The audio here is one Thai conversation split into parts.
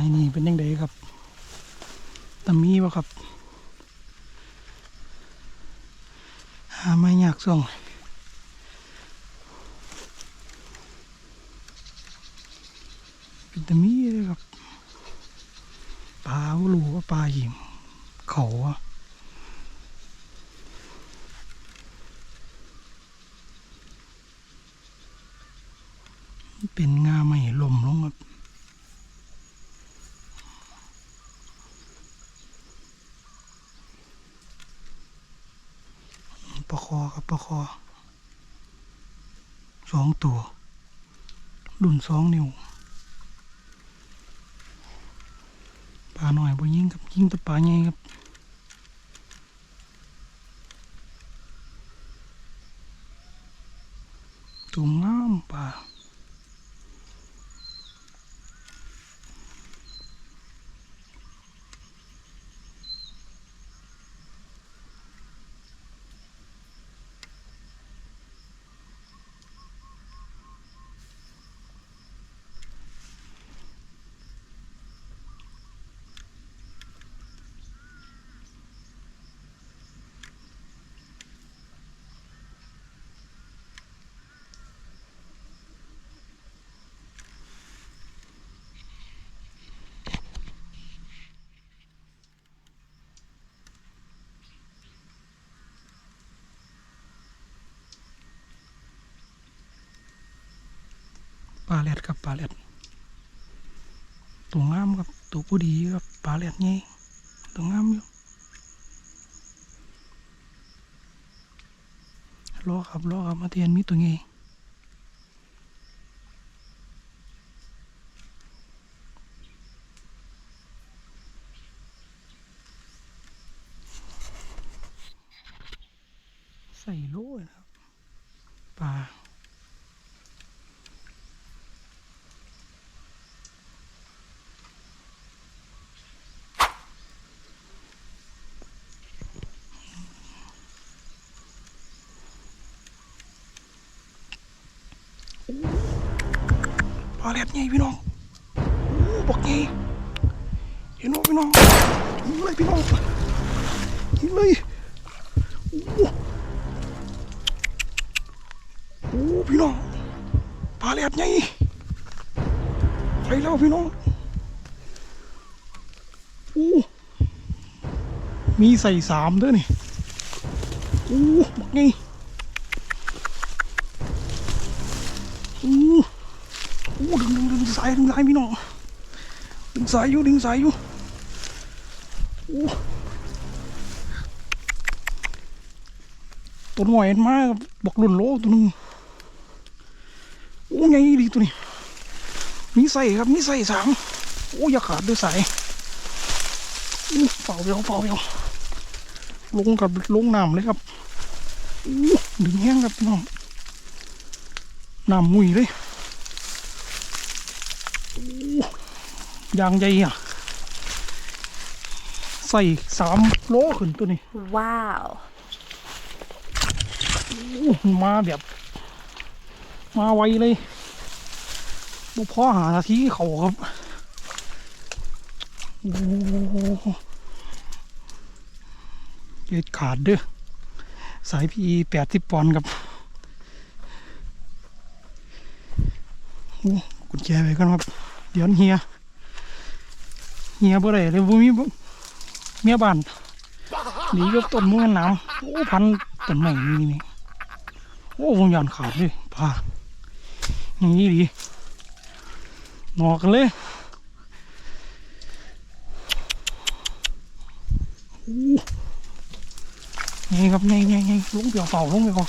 ายนี่เป็นยังไงครับตามีวะครับ หาไม่ยากส่งเป็นตามีเลยครับปลาบ่รู้ว่าปลาหิมเขาอะเป็นงาไม่ลมลงครับ ปลาคอครับปลาคอสองตัว รุ่นสองนิ้วปลาหน่อยบ่ยิงครับยิงตะปลาใหญ่ครับตุ่มงามปลา ปลาแรดครับปลาแรดตัวงามครับตัวผู้ดีครับปลาแรดไงตัวงามอยู่รอครับรอครับมาเทียนมีตัวไงใส่โล่นะครับปลา ปลาแรดไงพี่น้องโอ้บอกไงเห็นไหมพี่น้องยิงเลยพี่น้องยิงเลยโอ้โอ้พี่น้องปลาแรดไงไปแล้วพี่น้องโอ้มีใส่สามด้วยนี่โอ้บอกไงโสายดึงสายพี่น้องดึงสายอยู่ดึงสายอยู่ตัวหน่อยมากบอกหล่นโลตัวนึงโอ้ไงดีตัวนี้มีใส่ครับมีใส่สามโอ้อย่าขาดด้วยสายอู้เฝ้าเดียวเฝ้าเดียวลงกับลงน้ำเลยครับอู้ดึงแห้งครับน้องน้ำมุยเลย ยางใหญ่อะใส่สามโลขึ้นตัวนี้ Wow. อู้มาแบบ มาไวเลยบุพอหานาทีเขาครับโอ้เด็ดขาดเด้อสายพีแปดสิบปอนด์ครับโอ้กุญแจไปกันครับ เดี๋ยวเฮีย เฮียบ่ได้เลยบ่มีบ่เมียบ้านนีกับต้นมือน้ำโอ้พันต้นใหม่นี่นี่โอ้วงยานขาดเลยพาอย่างนี้ดีนอกเลยโอ้ไงครับไงไงไงลงเปลี่ยวเป่าลุงไปก่อน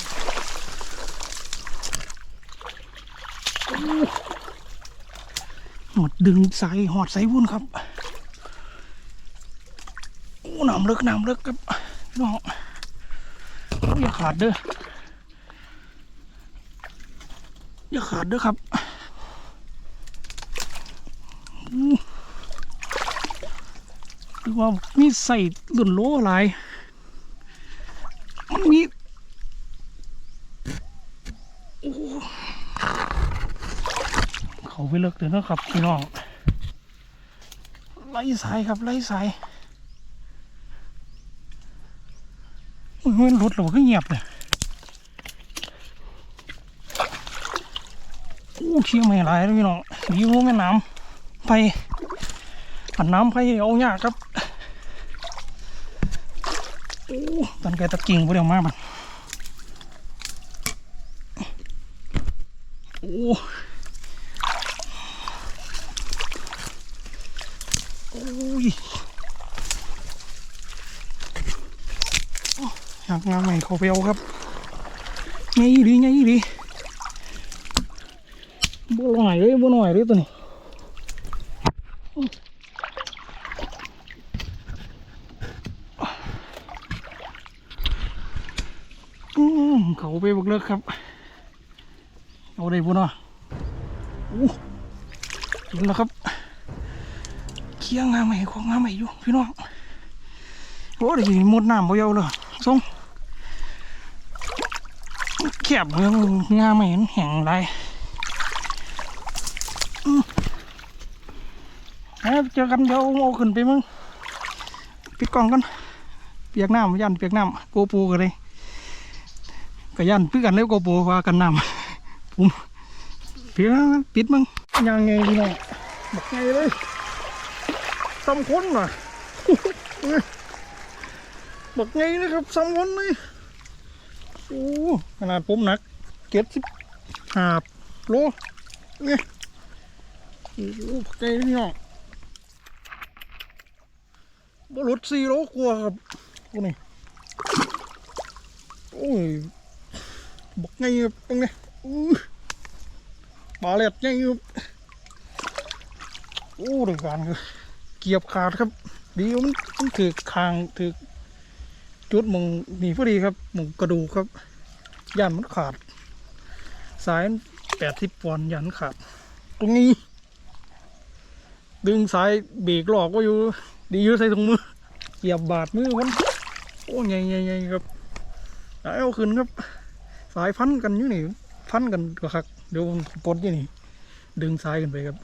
หอดดึงสายหอดสายวุ่นครับ น้ำลึกน้ำลึกครับพี่น้องอย่าขาดเด้ออย่าขาดเด้อครับอู้คือว่ามีใส่หลุ่นโลอะไรมันมีโอ้เขาไปเลิกเดี๋ยวนะครับพี่น้องไล่สายครับไล่สายอุ้ย มันรถเราก็เงียบเลยโอ้เชี่ยไม่หลายเลยพี่น้องดีว่าแม่น้ำไปผันน้ำไปเอายากครับโอ้ตันไกตะกิ่งพวกเดียวมากมันโอ้โอ้ยากงานใหม่เขาไปเอาครับไงดีไงดีบ่หน่อยเลยบ่หน่อยเลยตัวนี้อืมเขาไปบักเลิกครับ เอาได้บุญอะอู้ห็นแล้วครับ เคียงงาใหม่ของงาใหม่อยู่พี่น้องโอ้ได้หมดน้ำเบ่เยาเลยส่ง แคบเมืองงามใหม่มันแห้งไรเอาเจอกันเดี๋ยวเอขึ้นไปมึงปิดกล่องกันเปียกน้ำยันเปียกน้ำโกปูกันเลยก็ยันเพื่อกันแล้วโก็โบว่ากันน้ำผมเพียงปิดมึงยังไงพี่น้องบักไงเลยซ้ำคนน่ะบักไงนะครับซ้ำคนเลย โอ้ขนาดผมหนักเจ็ดสิบห้าโลเนี่ยโอ้บักไงเลยพี่น้องบรุษสี่โลกว่าครับพวกนี้โอ้ยบกไงตรงนี้อู้ปลาเล็ดไงครับโอ้ด้วยการเกียบขาดครับ ดีมันมันถือคางถือ จุดมองนี่พอดีครับมองกระดูกครับยันมันขาด สายแปดสิบปอนด์ยันขาด ตรงนี้ ดึงสายเบรกหลอกก็อยู่ ดีอยู่ใส่ตรงมือเกียบบาดมือมันโอ้ยใหญ่ๆครับเอาขึ้นครับ สายพันกันอยู่นี่พันกันก็คักเดี๋ยวผมปลดยู่นี่ ดึงสายกันไปครับ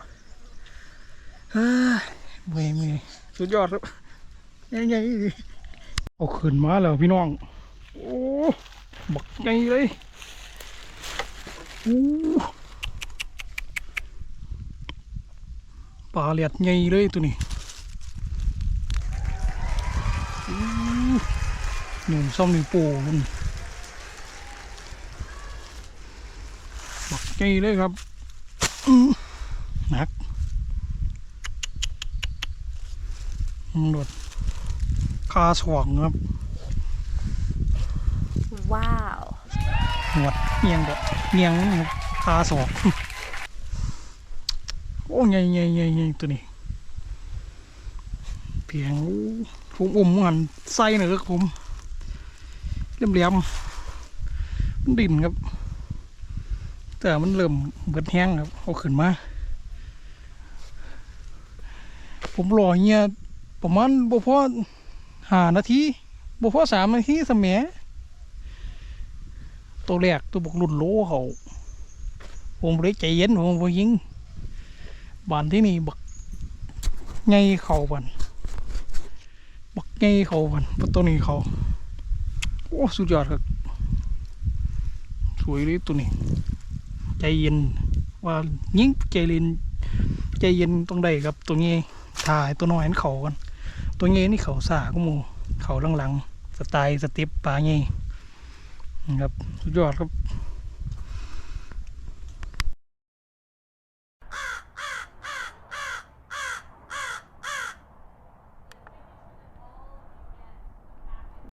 เฮ้ยเมื่อยเมื่อยสุดยอดครับใหญ่ๆ เอาขึ้นมาแล้วพี่น้อง โอ้บักใหญ่เลยโอ้ปลาเลียดใหญ่เลยตัวนี้หนุ่มซ่อมหนึ่งปูมันบักใจเลยครับหนักหลด คาสว่างครับ ว้าวหวดเนียงแบบเนียงครับคาสอกโอ้ใหญ่ใหญ่ใหญ่ใหญ่ตัวนี้เพียงผมอมมันไส้หน่อยครับผมเหลี่ยมๆมันดิ่นครับ แต่มันเริ่มเบิดแห้งครับเอาขึ้นมา ผมรอเฮียประมาณบ่พอ หานาทีบ่พอสามนาทีสมัยตัวแรกตัวบกรุ่นโลเขาผมเลยใจเย็นผมบ่ยิงบานที่นี่บักไงเขาบันบักไงเขาบันบักตัวนี้เขาโอ้สุดยอดครับสวยเลยตัวนี้ ใจเย็นว่ายิ่งใจเย็นใจเย็นตรงใดครับตัวนี้ถ่ายตัวน้อยนั้นเขากัน ตัวเงี้นี่เขาสาก็มูเขาหลังๆสไตล์สเต็ปปลาเงี้นะครับสุดยอดครับ